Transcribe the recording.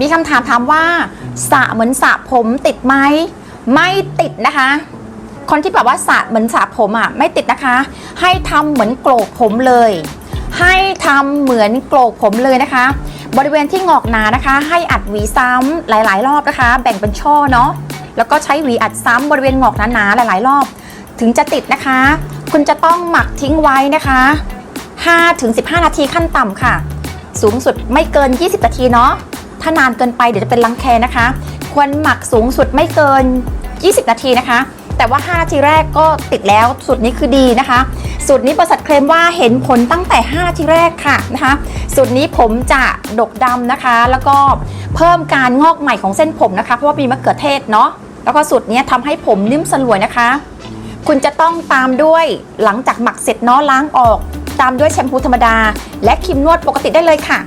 มีคำถามถามว่าสระเหมือนสระผมติดไหมไม่ติดนะคะ คนที่แบบว่าสระเหมือนสระผมอะไม่ติดนะคะ ให้ทำเหมือนโกรกผมเลย ให้ทำเหมือนโกรกผมเลยนะคะ บริเวณที่งอกหนานะคะ ให้อัดหวีซ้ำหลาย ๆ รอบนะคะ แบ่งเป็นช่อเนาะแล้วก็ใช้หวีอัดซ้ำบริเวณงอกหนาๆหลาย ๆ รอบ ถึงจะติดนะคะ คุณจะต้องหมักทิ้งไว้นะคะ5-15 นาทีขั้นต่ำค่ะ สูงสุดไม่เกิน 20 นาทีเนาะ ถ้านานเกินไปเดี๋ยวจะเป็นรังแคนะคะ ควรหมักสูงสุดไม่เกิน 20 นาทีนะคะ แต่ว่า 5 นาทีแรกก็ติดแล้วสูตรนี้คือดีนะคะ สูตรนี้บริษัทเคลมว่าเห็นผลตั้งแต่ 5 นาทีแรกค่ะนะคะสูตรนี้ผมจะดกดำนะคะ แล้วก็เพิ่มการงอกใหม่ของเส้นผมนะคะ เพราะว่ามีมะเขือเทศเนาะแล้วก็สูตรนี้ทำให้ผมนิ่มสลวยนะคะ คุณจะต้องตามด้วยหลังจากหมักเสร็จเนาะล้างออก ตามด้วยแชมพูธรรมดา และครีมนวดปกติได้เลยค่ะ